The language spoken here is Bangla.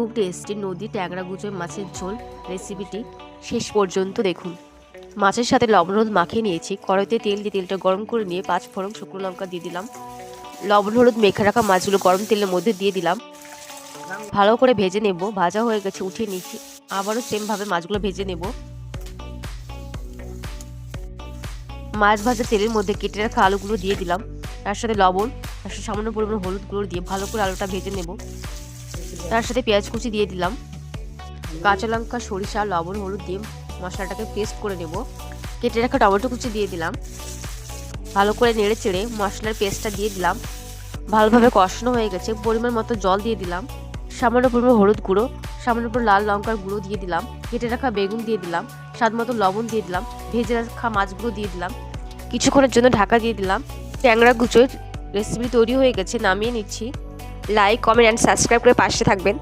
খুব টেস্টি নদী, ট্যাংরা গুঁজোয় মাছের ঝোল রেসিপিটি শেষ পর্যন্ত দেখুন। মাছের সাথে লবণ, হলুদ মাখিয়ে নিয়েছি। কড়াইতে তেল দিয়ে তেলটা গরম করে নিয়ে পাঁচ ফোড়ন শুকনো লঙ্কা দিয়ে দিলাম। লবণ, হলুদ মেখে রাখা মাছগুলো গরম তেলের মধ্যে দিয়ে দিলাম। ভালো করে ভেজে নেব। ভাজা হয়ে গেছে, উঠিয়ে নিচ্ছি আবারও সেমভাবে মাছগুলো ভেজে নেব। মাছ ভাজা তেলের মধ্যে কেটে রাখা আলুগুলো দিয়ে দিলাম। তার সাথে লবণ, তার সাথে সামান্য পরিমাণ হলুদ গুঁড়ো দিয়ে ভালো করে আলুটা ভেজে নেব। তার সাথে পেঁয়াজ কুচি দিয়ে দিলাম। কাঁচা লঙ্কা, সরিষা, লবণ, হলুদ দিয়ে মশলাটাকে পেস্ট করে নেব। কেটে রাখা টমেটো কুচি দিয়ে দিলাম। ভালো করে নেড়ে চেড়ে মশলার পেস্টটা দিয়ে দিলাম। ভালোভাবে কষানো হয়ে গেছে। পরিমাণ মতো জল দিয়ে দিলাম। সামান্য পরিমাণ হলুদ গুঁড়ো, সামান্য পরিমাণ লাল লঙ্কার গুঁড়ো দিয়ে দিলাম। কেটে রাখা বেগুন দিয়ে দিলাম। স্বাদ মতো লবণ দিয়ে দিলাম। ভেজে রাখা মাছগুলো দিয়ে দিলাম। কিছুক্ষণের জন্য ঢাকা দিয়ে দিলাম। ট্যাংরা গুচোর রেসিপি তৈরি হয়ে গেছে। নামিয়ে নিচ্ছি। লাইক কমেন্ট অ্যান্ড সাবস্ক্রাইব করে পাশে থাকবেন।